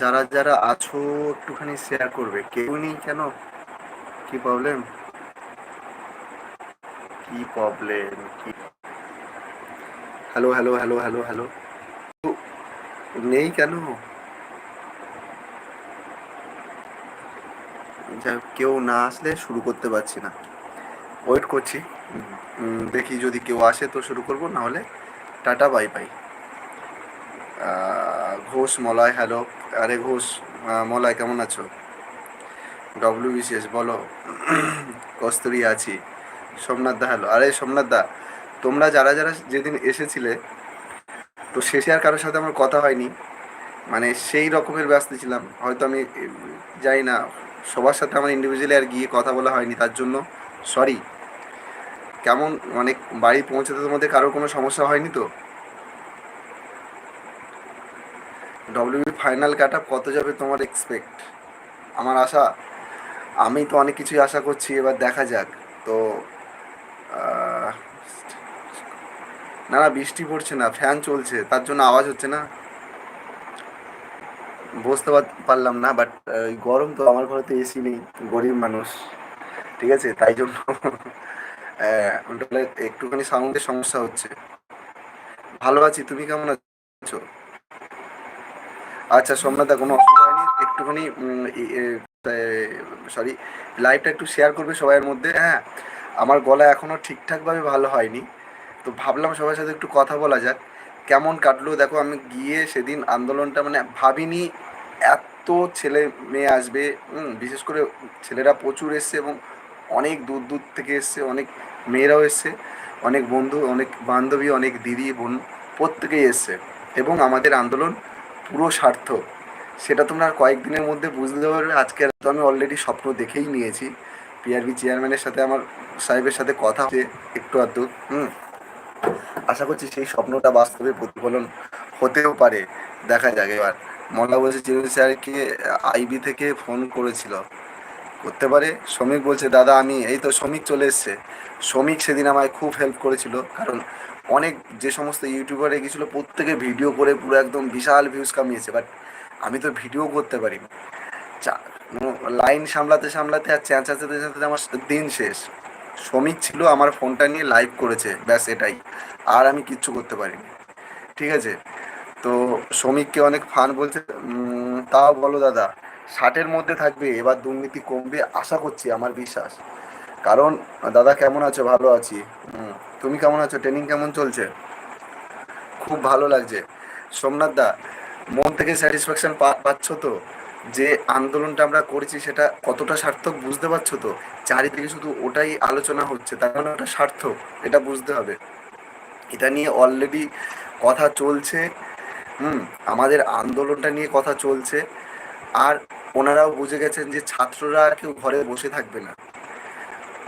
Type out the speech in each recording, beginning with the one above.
যারা যারা আছো, একটুখানি শেয়ার করবে। কেউ নেই কেন? কি প্রবলেম কি প্রবলেম কি? Hello hello hello hello hello নেই কেন? যাই কেউ না আসলে শুরু করতে পারছি না। ওয়েট করছি। দেখি যদি কেউ আসে তো শুরু করব না হলে tata bye bye Ghosh, Malay, hello. আরে ঘোষ মলয়, কেমন আছো? ডব্লিউ বিশেষ বলো। কস্তুরি আছি। সোমনাথ দা, হ্যালো। আরে সোমনাথ দা, তোমরা যারা যারা যেদিন এসেছিলে, তো শেষে আর কারোর সাথে আমার কথা হয়নি। মানে সেই রকমের ব্যস্ত ছিলাম। হয়তো আমি যাই না, সবার সাথে আমার ইন্ডিভিজুয়ালি আর গিয়ে কথা বলা হয়নি, তার জন্য। সরি কেমন মানে বাড়ি পৌঁছাতে তোমাদের কারোর কোনো সমস্যা হয়নি তো? ডব্লিউবি ফাইনাল কাট কত যাবে তোমার এক্সপেক্ট আমার আশা, আমি তো অনেক কিছুই আশা করছি, এবার দেখা যাক। তো না না, বৃষ্টি পড়ছে না ফ্যান চলছে, তার জন্য আওয়াজ হচ্ছে না। বুঝতে পার- পারলাম না বাট গরম তো আমার ঘরে তো এসি নেই, গরিব মানুষ, ঠিক আছে, তাই জন্য একটুখানি সাউন্ডের সমস্যা হচ্ছে। ভালো আছি, তুমি কেমন আছো? আচ্ছা সোমনাথা কোনো অসুবিধা হয়নি? একটুখানি সরি লাইভটা একটু শেয়ার করবে সবাইয়ের মধ্যে? হ্যাঁ আমার গলা এখনও ঠিকঠাকভাবে ভালো হয়নি। তো ভাবলাম সবার সাথে একটু কথা বলা যাক। কেমন কাটলো? দেখো, আমি গিয়ে সেদিন আন্দোলনটা মানে ভাবিনি এত ছেলে মেয়ে আসবে। বিশেষ করে ছেলেরা প্রচুর এসছে এবং অনেক দূর দূর থেকে এসছে, অনেক মেয়েরাও এসছে, অনেক বন্ধু, অনেক বান্ধবী, অনেক দিদি, বোন, প্রত্যেকেই এসছে। এবং আমাদের আন্দোলন পুরো সার্থক সেটা তোমরা কয়েকদিনের মধ্যে বুঝতে পারবে। আজকে তো আমি অলরেডি স্বপ্ন দেখেই নিয়েছি। পিআরবি চেয়ারম্যানের সাথে আমার সাহেবের সাথে কথা হচ্ছে একটু আধটু, হুম? আশা করছি সেই স্বপ্নটা বাস্তবে প্রতিফলন হতেও পারে, দেখা যাক এবার। মল্লা বলছে, চিরঞ্জিত স্যারকে আইবি থেকে ফোন করেছিল। করতে পারে? শ্রমিক বলছে, দাদা, আমি, এই তো শ্রমিক চলে এসছে। শ্রমিক সেদিন আমায় খুব হেল্প করেছিল, কারণ অনেক যে সমস্ত ইউটিউবারে গেছিল প্রত্যেকে ভিডিও করে পুরো একদম বিশাল ভিউজ কামিয়েছে বাট আমি তো ভিডিও করতে পারিনি। চা লাইন সামলাতে সামলাতে আর চেঁচাতে চেঁচাতে আমার দিন শেষ। শ্রমিক ছিল আমার ফোনটা নিয়ে লাইভ করেছে ব্যাস এটাই। আর আমি কিচ্ছু করতে পারিনি। ঠিক আছে? তো শ্রমিককে অনেক ফান বলছে তাও বলো দাদা ষাটের মধ্যে থাকবে এবার দুর্নীতি কমবে আশা করছি আমার বিশ্বাস। কারণ দাদা কেমন আছো? ভালো আছি। হুম, তুমি কেমন আছো? ট্রেনিং কেমন চলছে? খুব ভালো লাগছে। সোমনাথ দা, মন থেকে স্যাটিসফ্যাকশন পাচ্ছ তো? যে আন্দোলনটা আমরা করেছি, সেটা কতটা সার্থক বুঝতে পারছ তো? চারিদিকে শুধু ওটাই আলোচনা হচ্ছে, তার মানে ওটা সার্থক, এটা বুঝতে হবে। এটা নিয়ে অলরেডি কথা চলছে, হুম, আমাদের আন্দোলনটা নিয়ে কথা চলছে, আর ওনারাও বুঝে গেছেন যে ছাত্ররা কেউ ঘরে বসে থাকবে না।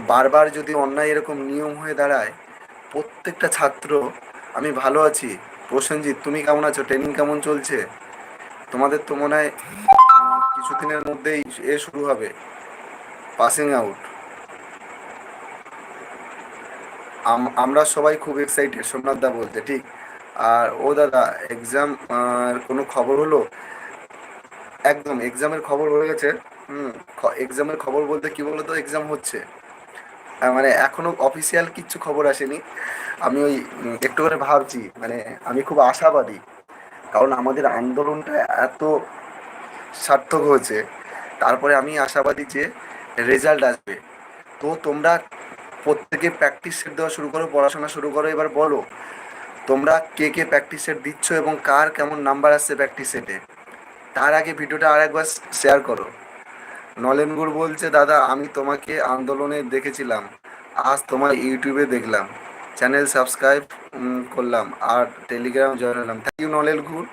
বারবার যদি অন্যায় এরকম নিয়ম হয়ে দাঁড়ায় প্রত্যেকটা ছাত্র, আমি ভালো আছি। প্রসেনজিৎ, তুমি কেমন আছো? ট্রেনিং কেমন চলছে? তোমাদের তো মনে হয় কিছুদিনের মধ্যেই এ শুরু হবে। পাসিং আউট আমরা সবাই খুব এক্সাইটেড সোমনাথ দা বলতে, ঠিক? আর ও দাদা এক্সাম কোনো খবর হলো? একদম এক্সামের খবর হয়ে গেছে। হুম এক্সামের খবর বলতে কি বলতো? এক্সাম হচ্ছে। মানে এখনও অফিসিয়াল কিচ্ছু খবর আসেনি। আমি ওই একটু করে ভাবছি মানে আমি খুব আশাবাদী, কারণ আমাদের আন্দোলনটা এত সার্থক হয়েছে। তারপরে আমি আশাবাদী যে রেজাল্ট আসবে। তো তোমরা প্রত্যেকে প্র্যাকটিস সেট দেওয়া শুরু করো, পড়াশোনা শুরু করো, এবার বলো, তোমরা কে কে প্র্যাকটিস সেট দিচ্ছ এবং কার কেমন নাম্বার আসছে প্র্যাকটিস সেটে তার আগে ভিডিওটা আর একবার শেয়ার করো নলেনগুড় বলছে, দাদা, আমি তোমাকে আন্দোলনে দেখেছিলাম। আজ তোমার ইউটিউবে দেখলাম। চ্যানেল সাবস্ক্রাইব করলাম আর টেলিগ্রাম জয়েন হলাম। থ্যাংক ইউ নলেন গুড়।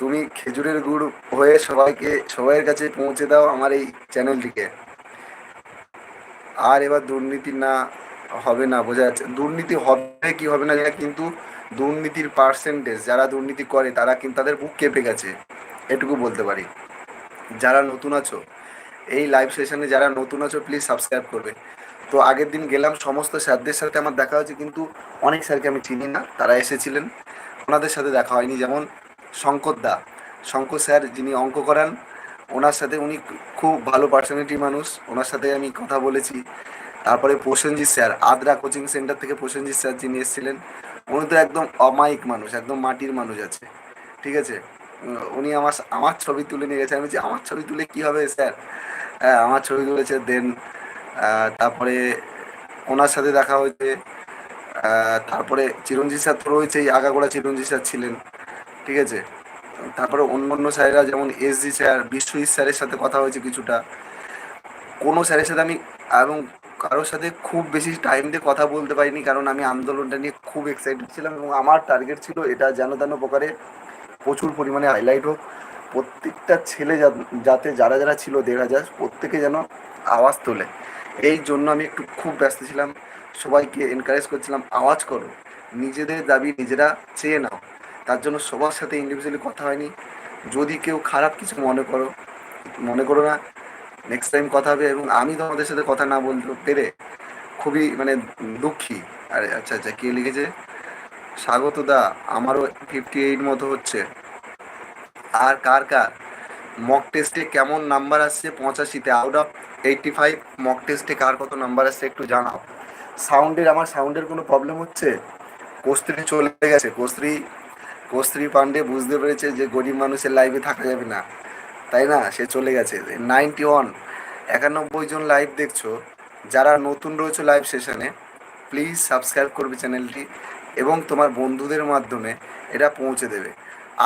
তুমি খেজুরের গুড় হয়ে সবাইকে সবাইয়ের কাছে পৌঁছে দাও আমার এই চ্যানেলটিকে। আর এবার দুর্নীতি না হবে না বোঝা যাচ্ছে। দুর্নীতি হবে কি হবে না, কিন্তু দুর্নীতির পার্সেন্টেজ যারা দুর্নীতি করে তারা কিন্তু তাদের বুক কেঁপে গেছে। এটুকু বলতে পারি। যারা নতুন আছো এই লাইভ সেশনে যারা নতুন আছো প্লিজ সাবস্ক্রাইব করবে। তো আগের দিন গেলাম, সমস্ত স্যারদের সাথে আমার দেখা হয়েছে, কিন্তু অনেক স্যারকে আমি চিনি না, তারা এসেছিলেন। ওনাদের সাথে দেখা হয়নি, যেমন শঙ্কর দা। শঙ্কর স্যার যিনি অঙ্ক করান, ওনার সাথে উনি খুব ভালো পার্সোনালিটি মানুষ, ওনার সাথে আমি কথা বলেছি। তারপরে Prosenjit sir, Adra coaching centre থেকে প্রসেনজিৎ স্যার যিনি এসেছিলেন, উনি তো একদম অমায়িক মানুষ, একদম মাটির মানুষ আছে, ঠিক আছে? উনি আমার আমার ছবি তুলে নিয়ে গেছে। আমি বলছি, আমার ছবি তুলে কি হবে, স্যার? হ্যাঁ আমার ছবি তুলেছে, দেন তারপরে ওনার সাথে দেখা হয়েছে তারপরে চিরঞ্জিত স্যার তো রয়েছেই আগাগোড়া চিরঞ্জিত স্যার ছিলেন, ঠিক আছে? তারপরে অন্য অন্য স্যারেরা যেমন এস জি স্যার, বিশ্বজিৎ স্যারের সাথে কথা হয়েছে কিছুটা। কোনো স্যারের সাথে আমি এবং কারোর সাথে খুব বেশি টাইম দিয়ে কথা বলতে পারিনি, কারণ আমি আন্দোলনটা নিয়ে খুব এক্সাইটেড ছিলাম এবং আমার টার্গেট ছিল এটা যেন তেন প্রকারে প্রচুর পরিমাণে হাইলাইট হোক। প্রত্যেকটা ছেলে যাতে যারা যারা ছিল দেড় হাজার, প্রত্যেকে যেন আওয়াজ তোলে। এই জন্য আমি একটু খুব ব্যস্ত ছিলাম। সবাইকে এনকারেজ করছিলাম, আওয়াজ করো। নিজেদের দাবি নিজেরা চেয়ে নাও। তার জন্য সবার সাথে ইন্ডিভিজুয়ালি কথা হয়নি। যদি কেউ খারাপ কিছু মনে করো মনে করো না নেক্সট টাইম কথা হবে এবং আমি তোমাদের সাথে কথা না বলতে পেরে খুবই মানে দুঃখী। আরে আচ্ছা আচ্ছা কে লিখেছে? স্বাগত দা আমারও ফিফটি এইট মতো হচ্ছে। আর কার কার? মক টেস্টে কেমন নাম্বার আসছে? পঁচাশিতে out of eighty five mock টেস্টে কার কত নাম্বার আসছে একটু জানাও। সাউন্ডের আমার সাউন্ডের কোনো প্রবলেম হচ্ছে? কস্ত্রী চলে গেছে। কস্ত্রী কস্ত্রী পান্ডে বুঝতে পেরেছে যে গরিব মানুষের লাইভে থাকা যাবে না। তাই না? সে চলে গেছে। নাইনটি ওয়ান একানব্বই জন লাইভ দেখছ। যারা নতুন রয়েছে লাইভ সেশনে প্লিজ সাবস্ক্রাইব করবে চ্যানেলটি এবং তোমার বন্ধুদের মাধ্যমে এটা পৌঁছে দেবে।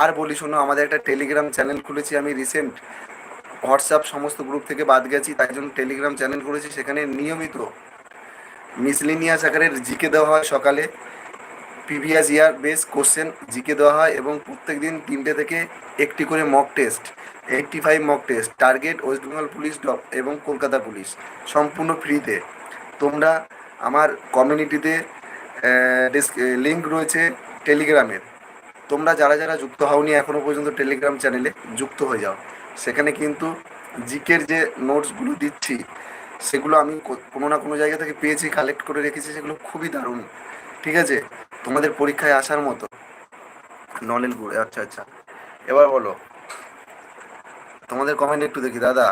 আর বলি শোনো, আমাদের একটা টেলিগ্রাম চ্যানেল খুলেছি আমি রিসেন্ট হোয়াটসঅ্যাপ সমস্ত গ্রুপ থেকে বাদ গেছি, তাই জন্য টেলিগ্রাম চ্যানেল করেছি সেখানে নিয়মিত মিসলিনিয়াস আকারের জিকে দেওয়া হয় সকালে। Previous year base question GK দেওয়া হয় এবং প্রত্যেক দিন তিনটে থেকে একটি করে mock test eighty five mock test target West Bengal police depth এবং কলকাতা পুলিশ সম্পূর্ণ ফ্রিতে তোমরা আমার কমিউনিটিতে লিঙ্ক রয়েছে টেলিগ্রামের তোমরা যারা যারা যুক্ত হওনি এখনও পর্যন্ত টেলিগ্রাম চ্যানেলে যুক্ত হয়ে যাও। সেখানে কিন্তু জিকের যে নোটসগুলো দিচ্ছি, সেগুলো আমি কোনো না কোনো জায়গা থেকে পেয়েছি কালেক্ট করে রেখেছি, সেগুলো খুবই দারুণ। ঠিক আছে? তোমাদের পরীক্ষায় আসার মতো। নলেল গুড় আচ্ছা আচ্ছা। এবার বলো। তোমাদের কমেন্ট একটু দেখি, দাদা।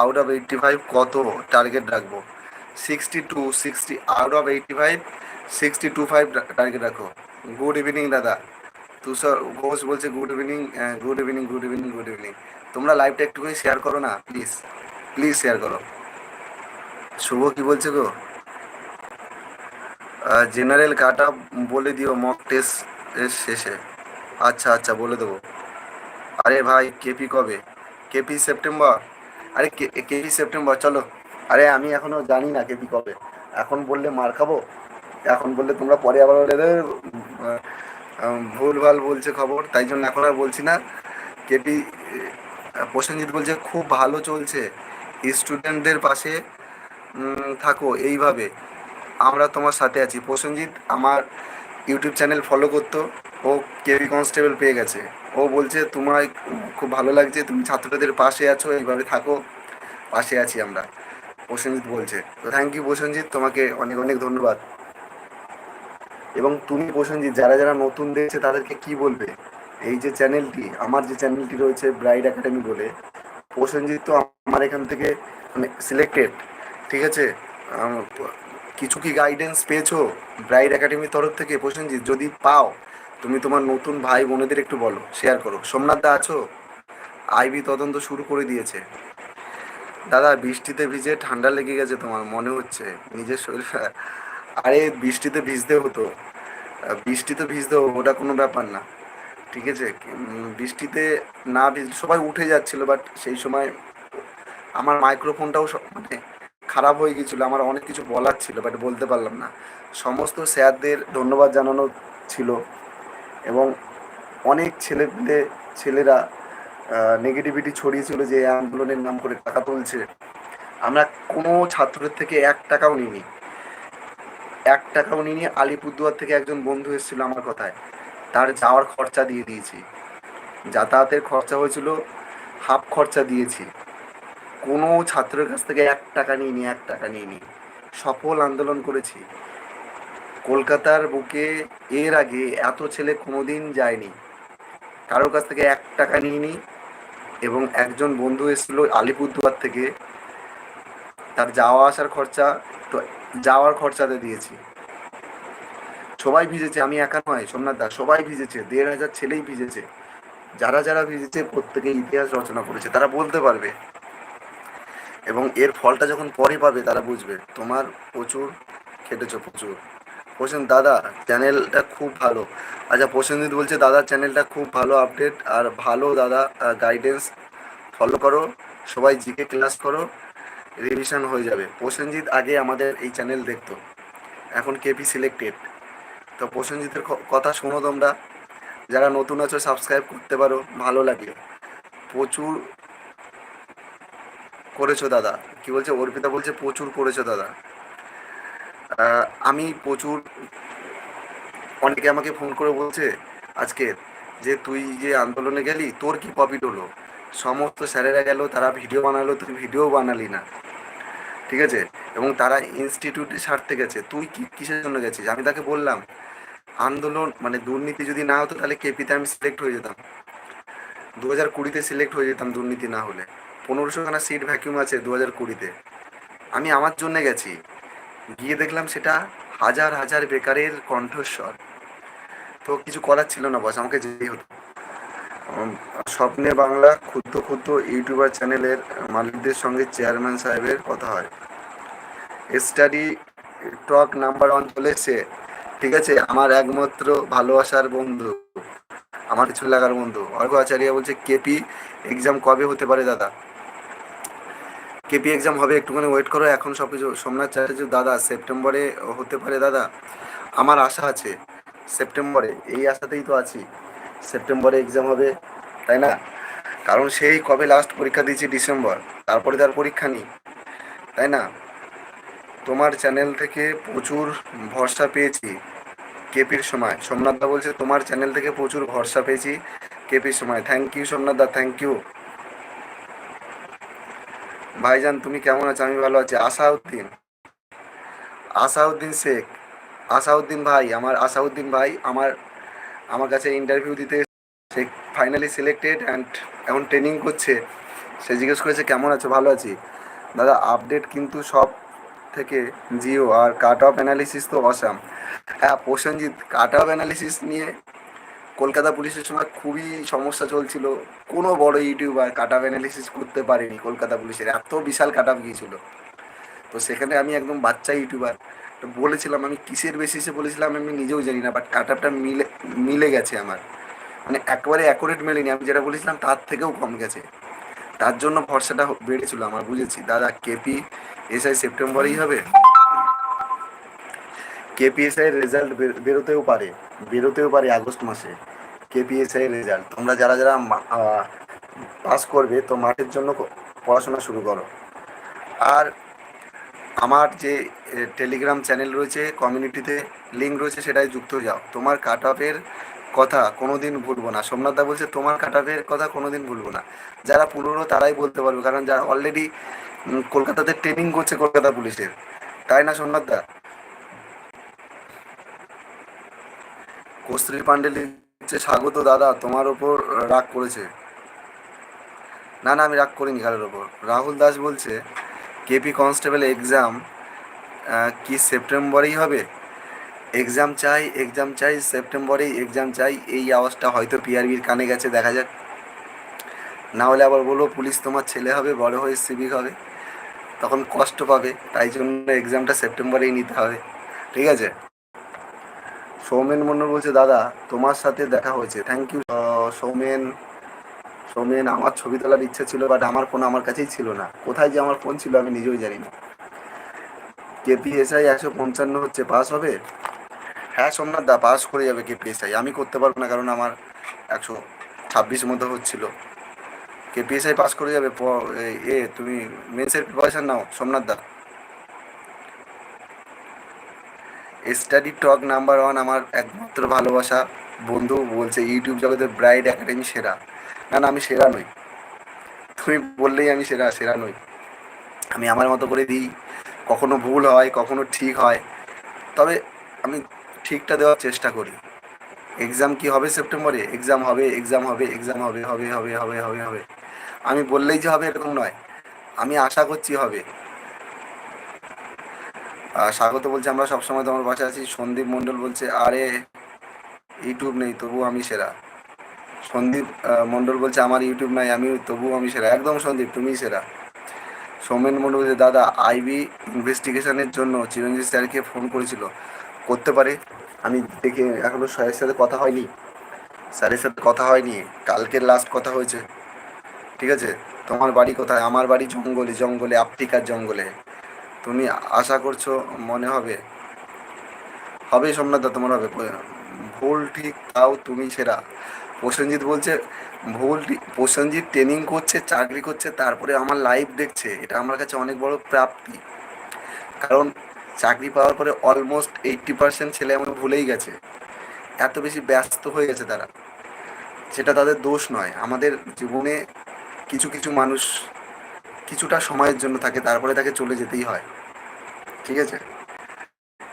আউট অফ এইটটি ফাইভ কত টার্গেট রাখব? Sixty two sixty out of eighty five sixty two five target রাখো। গুড ইভিনিং দাদা। তুষার ঘোষ বলছে good evening good evening good evening good evening তোমরা লাইভটা শেয়ার করো না প্লিজ প্লিজ শেয়ার করো। শুভ কি বলছে গো? জেনারেল কাট আপ বলে দিও মক টেস্ট শেষে। আচ্ছা আচ্ছা বলে দেবো। আরে ভাই কেপি কবে? কেপি সেপ্টেম্বর আরে কেপি সেপ্টেম্বর চলো। আরে, আমি এখনও জানি না কেপি কবে। এখন বললে মার খাব? এখন বললে তোমরা পরে আবার বলে দেবে ভুল ভালো বলছে খবর, তাই জন্য এখন আর বলছি না। কেপি প্রসেনজিৎ বলছে খুব ভালো চলছে, স্টুডেন্টদের পাশে থাকো এইভাবে। আমরা তোমার সাথে আছি। প্রসেনজিৎ আমার ইউটিউব চ্যানেল ফলো করতো, ও কেভি কনস্টেবল পেয়ে গেছে। ও বলছে, তোমার খুব ভালো লাগছে, তুমি ছাত্রদের পাশে আছো, এইভাবে থাকো, পাশে আছি আমরা। প্রসেনজিৎ বলছে। তো থ্যাংক ইউ প্রসেনজিৎ, তোমাকে অনেক অনেক ধন্যবাদ। এবং তুমি প্রসেনজিৎ যারা যারা নতুন দেখছে তাদেরকে কি বলবে? এই যে চ্যানেলটি, আমার যে চ্যানেলটি রয়েছে ব্রাইড একাডেমি বলে, প্রসেনজিৎ তো আমার এখান থেকে মানে সিলেক্টেড ঠিক আছে? কিছু কি গাইডেন্স পেয়েছ ব্রাইড একাডেমির তরফ থেকে? প্রসেনজিৎ, যদি পাও, তুমি তোমার নতুন ভাই বোনেদের একটু বলো শেয়ার করো। সোমনাথ দা আছো? আইবি তদন্ত শুরু করে দিয়েছে। দাদা, বৃষ্টিতে ভিজে ঠান্ডা লেগে গেছে তোমার, মনে হচ্ছে। নিজের শরীর আরে বৃষ্টিতে ভিজতে হতো। বৃষ্টিতে ভিজতে হতো, ওটা কোনো ব্যাপার না। ঠিক আছে? বৃষ্টিতে না ভিজ, সবাই উঠে যাচ্ছিল বাট সেই সময় আমার মাইক্রোফোনটাও মানে খারাপ হয়ে গিয়েছিল, আমার অনেক কিছু বলার ছিল বাট বলতে পারলাম না। সমস্ত স্যারদের ধন্যবাদ জানানো ছিল এবং অনেক ছেলে ছেলেরা নেগেটিভিটি ছড়িয়েছিল যে আন্দোলনের নাম করে টাকা তুলছে। আমরা কোনো ছাত্রের থেকে এক টাকাও নিইনি। এক টাকাও নিইনি। আলিপুরদুয়ার থেকে একজন বন্ধু এসেছিল আমার কথায়। তার যাওয়ার খরচা দিয়ে দিয়েছি। যাতায়াতের খরচা হয়েছিল হাফ খরচা দিয়েছি। কোনো ছাত্রের কাছ থেকে এক টাকা নিইনি, এক টাকা নিইনি। সফল আন্দোলন করেছি। কলকাতার বুকে এর আগে এত ছেলে কোনোদিন যায়নি। কারোর কাছ থেকে এক টাকা নিইনি এবং একজন বন্ধু এসেছিল আলিপুরদুয়ার থেকে। তার যাওয়া আসার খরচা যাওয়ার খরচাতে দিয়েছি। সবাই ভিজেছে, আমি একা নয়, সোমনাথ দা, সবাই ভিজেছে, দেড় হাজার ছেলেই ভিজেছে। যারা যারা ভিজেছে প্রত্যেকে ইতিহাস রচনা করেছে, তারা বলতে পারবে। এবং এর ফলটা যখন পরে পাবে, তারা বুঝবে, তোমার প্রচুর খেটেছো, প্রচুর। প্রসেন, দাদা, চ্যানেলটা খুব ভালো। আচ্ছা প্রসেনজিৎ বলছে, দাদা, চ্যানেলটা খুব ভালো আপডেট, আর ভালো দাদা গাইডেন্স ফলো করো। সবাই জিকে ক্লাস করো। রিভিশন হয়ে যাবে। প্রসেনজিৎ আগে আমাদের এই চ্যানেল দেখতো। এখন কেপি সিলেক্টেড তো প্রসেনজিতের কথা শোনো তোমরা। যারা নতুন আছো সাবস্ক্রাইব করতে পারো। ভালো লাগে প্রচুর করেছ দাদা। কি বলছে? অর্পিতা বলছে, প্রচুর করেছ দাদা। আমি প্রচুর অনেকে আমাকে ফোন করে বলছে, আজকে যে তুই যে আন্দোলনে গেলি, তোর কি প্রফিট হলো? সমস্ত স্যারেরা গেল, তারা ভিডিও বানালো, তুই ভিডিও বানালি না। ঠিক আছে? এবং তারা ইনস্টিটিউটে ছাড়তে গেছে। তুই কি কিসের জন্য গেছিস? আমি তাকে বললাম, আন্দোলন মানে দুর্নীতি যদি না হতো, তাহলে কেপিতে আমি সিলেক্ট হয়ে যেতাম। দু হাজার কুড়িতে সিলেক্ট হয়ে যেতাম দুর্নীতি না হলে। পনেরোশো খানা সিট ভ্যাকিউম আছে দু হাজার কুড়িতে। আমি আমার জন্য গেছি। গিয়ে দেখলাম সেটা হাজার হাজার বেকারের কণ্ঠস্বর। তো কিছু করার ছিল না বস আমাকে যেতেই হতো। স্বপ্নে বাংলা ক্ষুদ্র ক্ষুদ্র ইউটিউবার চ্যানেলের মালিকদের সঙ্গে চেয়ারম্যান সাহেবের কথা হয়। স্টাডি টক নাম্বার ওয়ান চলেছে ঠিক আছে, আমার একমাত্র ভালোবাসার বন্ধু, আমার কিছু লাগার বন্ধু। অর্ঘ আচার্য বলছে, কেপি এক্সাম কবে হতে পারে দাদা? কেপি এক্সাম হবে একটুখানি ওয়েট করো, এখন সব কিছু সোমনাথ চ্যাটার্জি দাদা, সেপ্টেম্বরে হতে পারে দাদা। আমার আশা আছে, সেপ্টেম্বরে, এই আশাতেই তো আছি। সেপ্টেম্বরে এক্সাম হবে, তাই না? কারণ সেই কবে লাস্ট পরীক্ষা দিয়েছি ডিসেম্বর, তারপরে তার পরীক্ষা নেই, তাই না? তোমার চ্যানেল থেকে প্রচুর ভরসা পেয়েছি কেপির সময়। সোমনাথ দা বলছে, তোমার চ্যানেল থেকে প্রচুর ভরসা পেয়েছি কেপির সময়। Thank you Somnath da thank you ভাইজান, তুমি কেমন আছো? আমি ভালো আছি। আসাউদ্দিন আসাউদ্দিন শেখ, আসাউদ্দিন ভাই, আমার আসাউদ্দিন ভাই, আমার আমার কাছে ইন্টারভিউ দিতে সে ফাইনালি সিলেক্টেড অ্যান্ড এখন ট্রেনিং করছে। সে জিজ্ঞেস করেছে, কেমন আছো? ভালো আছি? দাদা আপডেট কিন্তু সব থেকে জিও আর কাট অফ অ্যানালিসিস তো অসাম হ্যাঁ প্রসেনজিৎ কাট অফ অ্যানালিসিস নিয়ে কলকাতা পুলিশের সময় খুবই সমস্যা চলছিল। কোনো বড় ইউটিউবার কাট অফ অ্যানালিসিস করতে পারেনি কলকাতা পুলিশের। এত বিশাল কাট অফ গিয়েছিল। তো সেখানে আমি একদম বাচ্চা ইউটিউবার। বলেছিলাম আমি কিসের বেসিসে বলেছিলাম আমি নিজেও জানি না বাট কাট আপটা মিলে মিলে গেছে আমার। মানে একবারে অ্যাকুরেট মেলেনি, আমি যেটা বলেছিলাম তার থেকেও কম গেছে। তার জন্য ভরসাটা বেড়েছিল আমার, বুঝেছি। দাদা কেপি এসআই সেপ্টেম্বরেই হবে। কেপিএসআই এর রেজাল্ট বেরোতেও পারে বেরোতেও পারে আগস্ট মাসে। কেপিএসআই এর রেজাল্ট তোমরা যারা যারা পাস করবে, তো মাঠের জন্য পড়াশোনা শুরু করো। আর আমার যে টেলিগ্রাম চ্যানেল রয়েছে কমিউনিটিতে লিঙ্ক রয়েছে সেটাই যুক্ত যাও। তোমার কাট অফের কথা কোনোদিন ভুলবো না। সোমনাথ দা বলছে, তোমার কাট অফের কথা কোনোদিন ভুলবো না। যারা পুরনো, তারাই বলতে পারবে। কারণ যারা অলরেডি কলকাতাতে ট্রেনিং করছে কলকাতা পুলিশের, তাই না, সোমনাথ দা? কস্তুরী পান্ডে লিখছে, স্বাগত দাদা, তোমার ওপর রাগ করেছে। না না, আমি রাগ করিনি কারোর ওপর। রাহুল দাস বলছে কেপি কনস্টেবল এক্সাম কি সেপ্টেম্বরেই হবে? এক্সাম চাই এক্সাম চাই, সেপ্টেম্বরেই এক্সাম চাই, এই আওয়াজটা হয়তো পিআরবির কানে গেছে, দেখা যাক। না হলে আবার বলব, পুলিশ তোমার ছেলে হবে, বড় হয়ে সিভিক হবে, তখন কষ্ট পাবে, তাই জন্য এক্সামটা সেপ্টেম্বরেই নিতে হবে, ঠিক আছে? সৌমেন মন্ডল বলছে, দাদা, তোমার সাথে দেখা হয়েছে, থ্যাংক ইউ। সৌমেন সৌমেন আমার ছবি তোলার ইচ্ছা ছিল বাট আমার ফোন আমার কাছেই ছিল না। কোথায় যে আমার ফোন ছিল আমি নিজেও জানি না কেপিএসআই একশো পঞ্চান্ন হচ্ছে পাস হবে? হ্যাঁ সোমনাথ দা পাস করে যাবে কেপিএসআই আমি করতে পারব না, কারণ আমার একশো ছাব্বিশ মতো হচ্ছিল। কেপিএসআই পাস করে যাবে এ- তুমি মেন্সের প্রিপারেশন নাও, Somnath da. Study talk number one আমার একমাত্র ভালোবাসা। বন্ধু, বলছে ইউটিউব জগতের ব্রাইড একাডেমি সেরা। না না, আমি সেরা নই। তুমি বললেই আমি সেরা সেরা নই। আমি আমার মতো করে দিই। কখনো ভুল হয়, কখনো ঠিক হয়। তবে আমি ঠিকটা দেওয়ার চেষ্টা করি। এক্সাম কি হবে সেপ্টেম্বরে এক্সাম হবে এক্সাম হবে এক্সাম হবে হবে হবে হবে হবে হবে। আমি বললেই যে হবে এরকম নয়। আমি আশা করছি হবে। স্বাগত বলছে আমরা সবসময় তোমার বাসায় আছি। সন্দীপ মণ্ডল বলছে, আরে ইউটিউব নেই তবু আমি সেরা। সন্দীপ মণ্ডল বলছে, আমার ইউটিউব নাই আমি তবু আমি সেরা। একদম সন্দীপ, তুমিই সেরা। সৌমেন মণ্ডল বলছে, দাদা আইবি ইনভেস্টিগেশনের জন্য চিরঞ্জিত স্যারকে ফোন করেছিল। করতে পারে? আমি দেখে এখনও স্যারের সাথে কথা হয়নি। স্যারের সাথে কথা হয়নি। কালকে লাস্ট কথা হয়েছে। ঠিক আছে? তোমার বাড়ি কোথায়? আমার বাড়ি জঙ্গলে জঙ্গলে, আফ্রিকার জঙ্গলে। তুমি আশা করছ মনে হবে? হবে সোমনাথ তোমার হবে। ভুল ঠিক, তাও তুমি সেরা। প্রসেনজিৎ বলছে ভুল প্রসেনজিৎ ট্রেনিং করছে, চাকরি করছে, তারপরে আমার লাইভ দেখছে। এটা আমার কাছে অনেক বড় প্রাপ্তি। কারণ চাকরি পাওয়ার পরে অলমোস্ট এইট্টি পার্সেন্ট ছেলে আমার ভুলেই গেছে। এত বেশি ব্যস্ত হয়ে গেছে তারা। সেটা তাদের দোষ নয়। আমাদের জীবনে কিছু কিছু মানুষ কিছুটা সময়ের জন্য থাকে, তারপরে তাকে চলে যেতেই হয়। ঠিক আছে?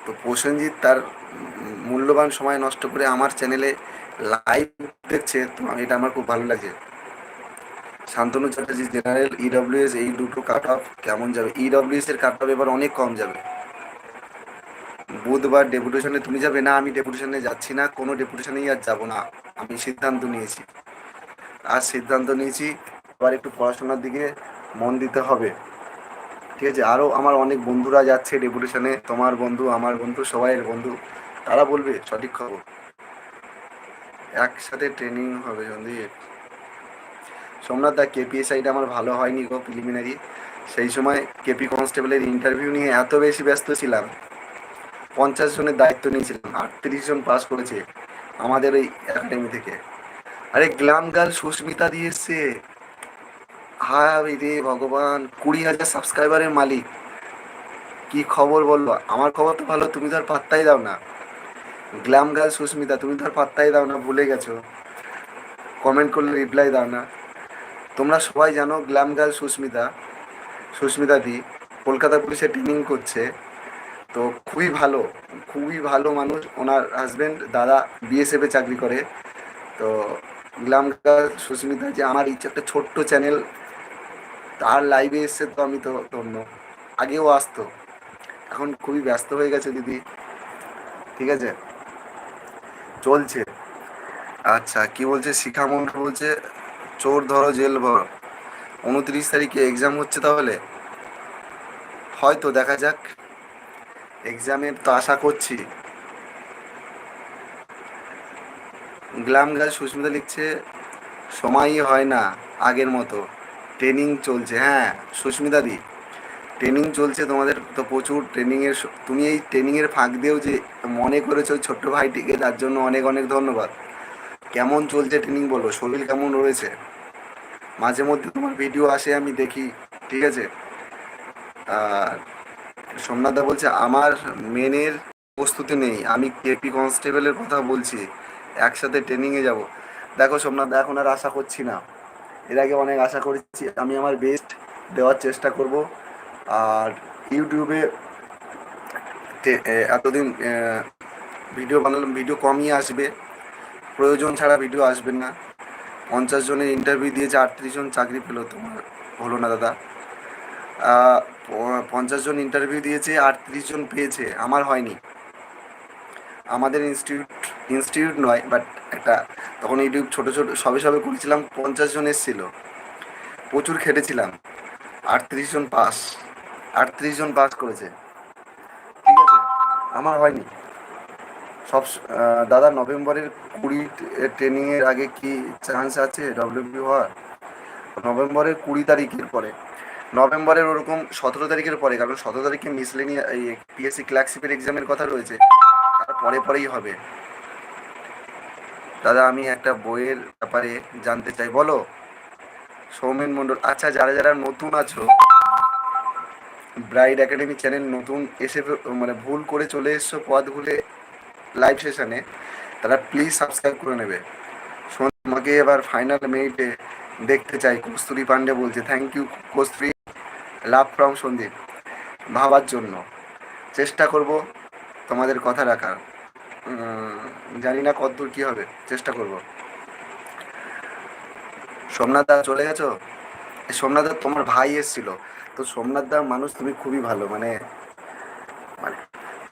তো প্রসেনজিৎ তার মূল্যবান সময় নষ্ট করে আমার চ্যানেলে লাইভ দেখছে, তো এটা আমার খুব ভালো লাগে। শান্তনু চ্যাটার্জি জেনারেল ইডব্লিউএস এই দুটো কাট অফ কেমন যাবে? ইডব্লিউএস এর কাট অফ এবার অনেক কম যাবে। বুধবার ডেপুটেশনে তুমি যাবে? না, আমি ডেপুটেশনে যাচ্ছি না, কোনো ডেপুটেশনেই আর যাব না। আমি সিদ্ধান্ত নিয়েছি। আর সিদ্ধান্ত নিয়েছি, এবার একটু পড়াশোনার দিকে মন দিতে হবে। ঠিক আছে? আরও আমার অনেক বন্ধুরা যাচ্ছে ডেপুটেশনে তোমার বন্ধু, আমার বন্ধু, সবাইয়ের বন্ধু, তারা বলবে, সঠিক খবর। একসাথে ট্রেনিং হবে সন্দীপ সোমনাথ দা কেপিএসআইটা আমার ভালো হয়নি গো প্রিলিমিনারি সেই সময় কেপি কনস্টেবলের ইন্টারভিউ নিয়ে এত বেশি ব্যস্ত ছিলাম। পঞ্চাশ জনের দায়িত্ব নিয়েছিলাম, আটত্রিশ জন পাস করেছে আমাদের ওই একাডেমি থেকে। আরে গ্লাম গার্ল সুস্মিতা দিয়ে এসছে। হায় রে ভগবান, কুড়ি হাজার সাবস্ক্রাইবারের মালিক। কি খবর বলল আমার খবর তো ভালো, তুমি তো আর পাত্তাই দাও না। গ্ল্যাম গার্ল সুস্মিতা, তুমি তো আর পাত্তাই দাও না, ভুলে গেছো। কমেন্ট করলে রিপ্লাই দাও না। তোমরা সবাই জানো গ্ল্যাম গার্ল সুস্মিতা সুস্মিতা দি, কলকাতা পুলিশে ট্রেনিং করছে। তো খুবই ভালো খুবই ভালো মানুষ। ওনার হাজব্যান্ড দাদা বিএসএফে চাকরি করে। তো গার্ল সুস্মিতা যে আমার ইচ্ছে একটা ছোট্ট চ্যানেল তার লাইভে এসছে তো আমি তো ধন্য। আগেও আসতো। এখন খুবই ব্যস্ত হয়ে গেছে দিদি। ঠিক আছে? চলছে। আচ্ছা কি বলছে? শিখা মন্ডল বলছে, চোর ধরো জেল ভরো। উনত্রিশ তারিখে এক্সাম হচ্ছে তাহলে? হয়তো, দেখা যাক। এক্সামের তো আশা করছি। গ্লাম গাছ সুস্মিতা লিখছে, সময়ই হয় না আগের মতো। ট্রেনিং চলছে। হ্যাঁ সুস্মিতা দি। ট্রেনিং চলছে, তোমাদের তো প্রচুর ট্রেনিংয়ের তুমি এই ট্রেনিংয়ের ফাঁক দিয়েও যে মনে করেছ ওই ছোট্ট ভাইটিকে, তার জন্য অনেক অনেক ধন্যবাদ। কেমন চলছে ট্রেনিং বলো? শরীর কেমন রয়েছে? মাঝে মধ্যে তোমার ভিডিও আসে, আমি দেখি, ঠিক আছে? আর সোমনাথদা বলছে, আমার মেনের প্রস্তুতি নেই, আমি কেপি কনস্টেবলের কথা বলছি, একসাথে ট্রেনিংয়ে যাব। দেখো সোমনাথ এখন আর আশা করছি না। এর আগে অনেক আশা করেছি, আমি আমার বেস্ট দেওয়ার চেষ্টা করব। আর ইউটিউবে এতদিন ভিডিও বানালাম, ভিডিও কমই আসবে। প্রয়োজন ছাড়া ভিডিও আসবে না। পঞ্চাশ জনের ইন্টারভিউ দিয়েছে, আটত্রিশ জন চাকরি পেল। তোমার হলো না, দাদা। পঞ্চাশ জন ইন্টারভিউ দিয়েছে, আটত্রিশ জন পেয়েছে। আমার হয়নি। আমাদের ইনস্টিটিউট ইনস্টিটিউট নয় বাট একটা, তখন ইউটিউব ছোটো ছোটো, সবে সবে করেছিলাম, পঞ্চাশ জন এসেছিল। প্রচুর খেটেছিলাম। আটত্রিশ জন পাস আটত্রিশ জন পাস করেছে। ঠিক আছে? আমার হয়নি। সব দাদা নভেম্বরের কুড়ি ট্রেনিংয়ের আগে কি চান্স আছে? ডব্লিউপি হওয়ার নভেম্বরের কুড়ি তারিখের পরে। নভেম্বরের ওরকম সতেরো তারিখের পরে, কারণ সতেরো তারিখে মিসলেনিয়া এই পিএসসি ক্লার্কশিপের এক্সামের কথা রয়েছে। তার পরে পরেই হবে। দাদা, আমি একটা বইয়ের ব্যাপারে জানতে চাই। বলো, সৌমেন মণ্ডল। আচ্ছা যারা যারা নতুন আছো ব্রাইড একাডেমি চ্যানেল নতুন এসে মানে ভুল করে চলে এসছো, পথ ভুলে লাইভ সেশনে তারা প্লিজ সাবস্ক্রাইব করে নেবে। তোমাকে এবার ফাইনাল মিনিটে দেখতে চাই। কস্তুরি পান্ডে বলছে thank you Kasturi. Love from Sandip. ভাবার জন্য। চেষ্টা করব তোমাদের কথা রাখার। জানি না কতদূর কী হবে। চেষ্টা করব। সোমনাথ দা, চলে গেছো? সোমনাথ দা তোমার ভাই এসেছিল। তো সোমনাথ দা মানুষ, তুমি খুবই ভালো মানে মানে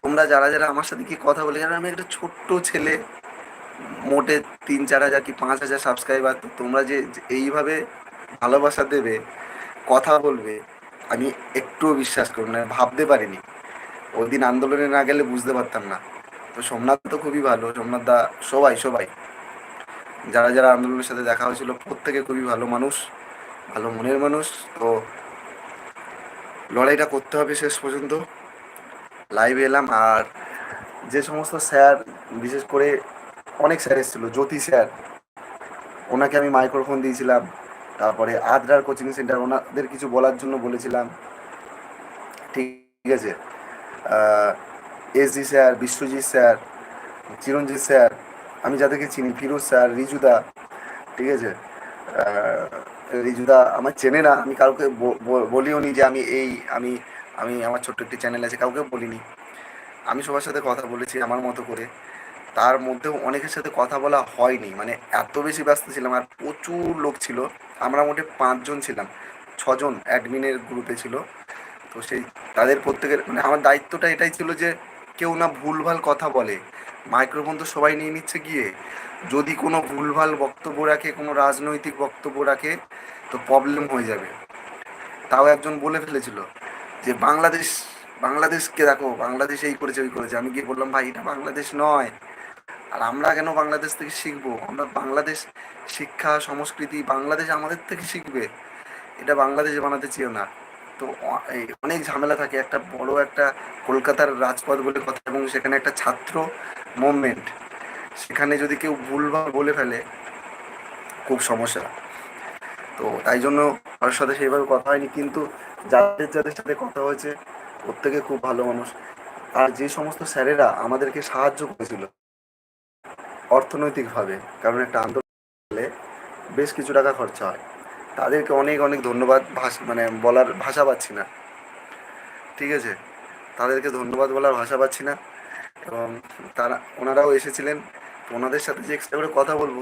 তোমরা যারা যারা আমার সাথে কি কথা বলে আমি একটা ছোট্ট ছেলে, মোটে তিন চার হাজার কি পাঁচ হাজার সাবস্ক্রাইবার তো তোমরা যে এইভাবে ভালোবাসা দেবে, কথা বলবে, আমি একটুও বিশ্বাস করি না ভাবতে পারিনি। ওই দিন আন্দোলনে না গেলে বুঝতে পারতাম না। তো সোমনাথ তো খুবই ভালো, সোমনাথ দা সবাই সবাই। যারা যারা আন্দোলনের সাথে দেখা হয়েছিল, প্রত্যেকে খুবই ভালো মানুষ, ভালো মনের মানুষ, তো লড়াইটা করতে হবে শেষ পর্যন্ত। লাইভে এলাম আর যে সমস্ত স্যার, বিশেষ করে অনেক স্যার এসেছিল, জ্যোতি স্যার, ওনাকে আমি মাইক্রোফোন দিয়েছিলাম, তারপরে আদ্রার কোচিং সেন্টার ওনাদের কিছু বলার জন্য বলেছিলাম। ঠিক আছে। S G sir, Biswajit sir Chiranjit sir, আমি যাদেরকে চিনি, ফিরোজ স্যার রিজুদা ঠিক আছে। রিজুদা আমার চেনে না, আমি কাউকে বলিও নি যে আমি এই, আমি আমি আমার ছোট্ট একটি চ্যানেল আছে, কাউকে বলিনি। আমি সবার সাথে কথা বলেছি আমার মতো করে। তার মধ্যেও অনেকের সাথে কথা বলা হয়নি মানে এত বেশি ব্যস্ত ছিলাম আর প্রচুর লোক ছিল। আমরা মোটে পাঁচজন ছিলাম, ছজন অ্যাডমিনের গ্রুপে ছিল। তো সেই তাদের প্রত্যেকের মানে আমার দায়িত্বটা এটাই ছিল যে কেউ না ভুলভাল কথা বলে। মাইক্রোফোন তো সবাই নিয়ে নিচ্ছে গিয়ে। যদি কোনো ভুলভাল বক্তব্য রাখে, কোনো রাজনৈতিক বক্তব্য রাখে, তো প্রবলেম হয়ে যাবে। তাও একজন বলে ফেলেছিল যে, বাংলাদেশ, বাংলাদেশকে দেখো, বাংলাদেশ এই করেছে, ওই করেছে। আমি গিয়ে বললাম, ভাই, এটা বাংলাদেশ নয়। আর আমরা কেন বাংলাদেশ থেকে শিখব? আমরা বাংলাদেশ শিক্ষা, সংস্কৃতি, বাংলাদেশ আমাদের থেকে শিখবে। এটা বাংলাদেশে বানাতে চেয়েও না। তো অনেক ঝামেলা থাকে। একটা বড় একটা কলকাতার রাজপথ বলে কথা এবং সেখানে একটা ছাত্র মুভমেন্ট সেখানে যদি কেউ ভুলভাল বলে ফেলে, খুব সমস্যা। তো তাই জন্য কারোর সাথে সেইভাবে কথা হয়নি, কিন্তু যাদের যাদের সাথে কথা হয়েছে প্রত্যেকে খুব ভালো মানুষ। আর যে সমস্ত স্যারেরা আমাদেরকে সাহায্য করেছিল, অর্থনৈতিকভাবে, কারণ একটা আন্দোলন বেশ কিছু টাকা খরচা হয়, তাদেরকে অনেক অনেক ধন্যবাদ ভাষা মানে বলার ভাষা পাচ্ছি না। ঠিক আছে? তাদেরকে ধন্যবাদ বলার ভাষা পাচ্ছি না। এবং তারা, ওনারাও এসেছিলেন। ওনাদের সাথে যে এক্সট্রা করে কথা বলব,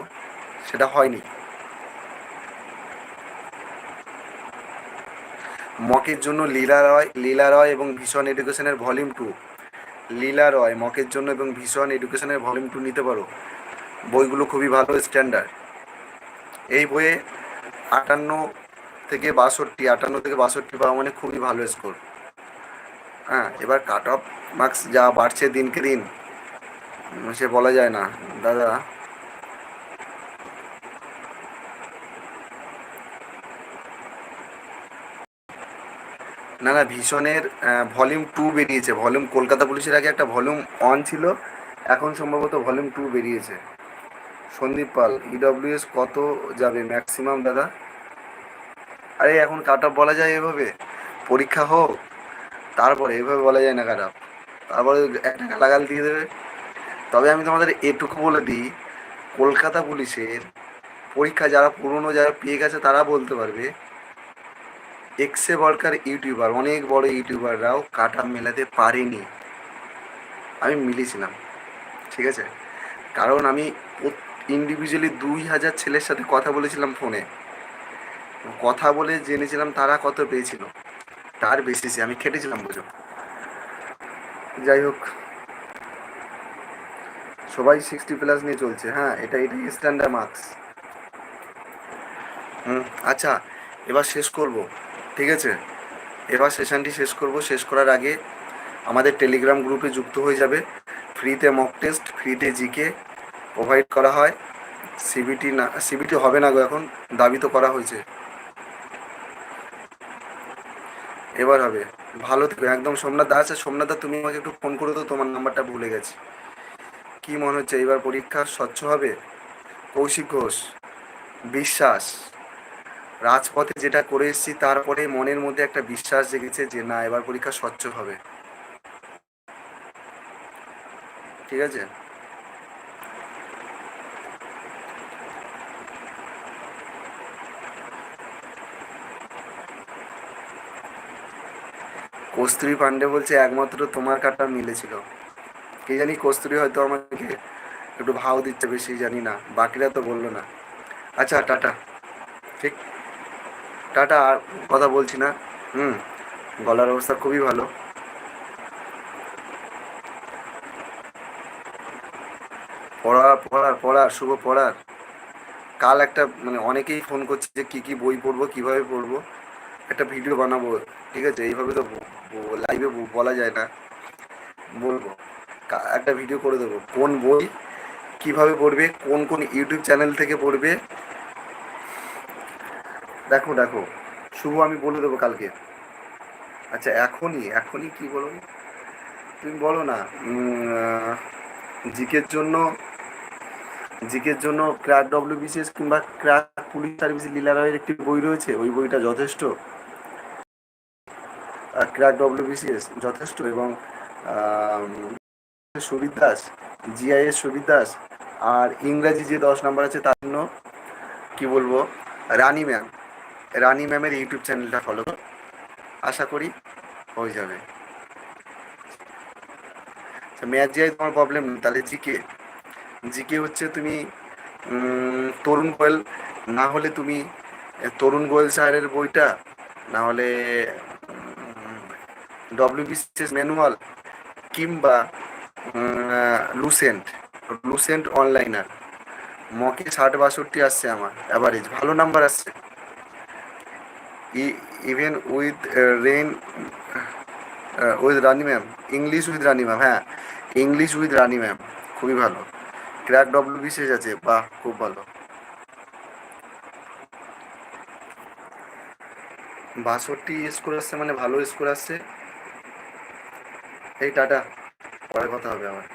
সেটা হয়নি। মকের জন্য লীলা রয় লীলা রয় এবং ভীষণ এডুকেশনের ভলিউম টু। লীলা রয়, মকের জন্য এবং ভীষণ এডুকেশনের ভলিউম টু নিতে পারো। বইগুলো খুবই ভালো স্ট্যান্ডার্ড এই বইয়ে আটান্ন থেকে বাষট্টি, আটান্ন থেকে বাষট্টি পাওয়া মানে খুবই ভালো স্কোর হ্যাঁ এবার কাট অফ মার্কস যা বাড়ছে দিনকে দিন সে বলা যায় না। দাদা। না না, ভীষণের ভলিউম টু বেরিয়েছে। ভলিউম কলকাতা পুলিশের আগে একটা ভলিউম ওয়ান ছিল। এখন সম্ভবত ভলিউম টু বেরিয়েছে। সন্দীপ পাল ইডব্লিউএস কত যাবে ম্যাক্সিমাম দাদা? আরে, এখন কাট অফ বলা যায় এভাবে? পরীক্ষা হোক। তারপরে এভাবে বলা যায় না কাট অফ তারপরে একটা গালাগাল দিয়ে দেবে। তবে আমি তোমাদের এটুকু বলে দিই, কলকাতা পুলিশের পরীক্ষা যারা পুরনো, যারা পেয়ে গেছে তারা বলতে পারবে এক্সে বরকার ইউটিউবার অনেক বড় ইউটিউবাররাও কাটা মেলাতে পারেনি। আমি মিলিয়েছিলাম ঠিক আছে? কারণ আমি ইন্ডিভিজুয়ালি দুই হাজার ছেলের সাথে কথা বলেছিলাম ফোনে কথা বলে জেনেছিলাম তারা কত পেয়েছিল, তার বেসিসে আমি খেটেছিলাম বুঝো। যাই হোক সবাই সিক্সটি প্লাস নিয়ে চলছে হ্যাঁ এটা, এটাই স্ট্যান্ডার্ড মার্কস হুম আচ্ছা এবার শেষ করব, ঠিক আছে? এবার সেশনটি শেষ করব, শেষ করার আগে আমাদের টেলিগ্রাম গ্রুপে যুক্ত হয়ে যাবে। ফ্রিতে মক টেস্ট ফ্রিতে জিকে প্রোভাইড করা হয়। সিবিটি না সিবিটি হবে না গো এখন, দাবি তো করা হয়েছে। এবার হবে, ভালো থেকো, একদম সোমনাথ দা আচ্ছা সোমনাথ দা তুমি আমাকে একটু ফোন করে তো, তোমার নাম্বারটা ভুলে গেছি। কি মনে হচ্ছে এবার পরীক্ষা স্বচ্ছ হবে? কৌশিক ঘোষ, বিশ্বাস। রাজপথে যেটা করে এসেছি, তারপরে মনের মধ্যে একটা বিশ্বাস জেগেছে যে না, এবার পরীক্ষা স্বচ্ছ হবে। ঠিক আছে? কস্তুরী পান্ডে বলছে, একমাত্র তোমার কাটা মিলেছিল। কে জানি কস্তুরি হয়তো আমাকে একটু ভাও দিচ্ছে বেশি, জানি না। বাকিরা তো বলল না। আচ্ছা টাটা। ঠিক। টাটা, আর কথা বলছি না। হুম, গলার অবস্থা খুবই ভালো। পড়ার পড়ার পড়ার শুভ পড়ার কাল একটা মানে অনেকেই ফোন করছে যে কী কী বই পড়ব, কীভাবে পড়ব। একটা ভিডিও বানাবো, ঠিক আছে? এইভাবে তো লাইভে বলা যায় না। বলব। একটা ভিডিও করে দেবো। কোন বই কীভাবে পড়বে, কোন কোন ইউটিউব চ্যানেল থেকে পড়বে। দেখো দেখো, শুভ আমি বলে দেবো কালকে। আচ্ছা এখনই এখনই কি বলো? তুমি বলো না জিকের জন্য জিকের জন্য ক্র্যাক ডব্লিউ বিসিএস কিংবা ক্র্যাক পুলিশ সার্ভিস লীলা রায়ের একটি বই রয়েছে, ওই বইটা যথেষ্ট। ক্র্যাক ডব্লিউ বিসিএস যথেষ্ট এবং সুবিদ দাস জিআইএস সুবিদ দাস, আর ইংরাজি যে দশ নম্বর আছে তার জন্য কী বলব? রানী ম্যাম। রানী ম্যামের ইউটিউব চ্যানেলটা ফলো করো। আশা করি হয়ে যাবে। ম্যাথ জিআই তোমার প্রবলেম নেই তাহলে জিকে জিকে হচ্ছে তুমি তরুণ গোয়েল। না হলে তুমি তরুণ গোয়েল স্যারের বইটা, না হলে ডব্লিউবিসিএস ম্যানুয়াল কিংবা লুসেন্ট লুসেন্ট অনলাইনার মকে ষাট বাষট্টি আসছে আমার অ্যাভারেজ ভালো নাম্বার আসছে। Even with rain with Rani ma'am English with Rani ma'am হ্যাঁ ইংলিশ উইথ রানি ম্যাম খুবই ভালো। ক্র্যাক ডব্লিউ বিশেষ আছে, বাহ, খুব ভালো। বাষট্টি স্কোর আসছে মানে ভালো স্কোর আসছে। এই টাটা। পরে কথা হবে আমার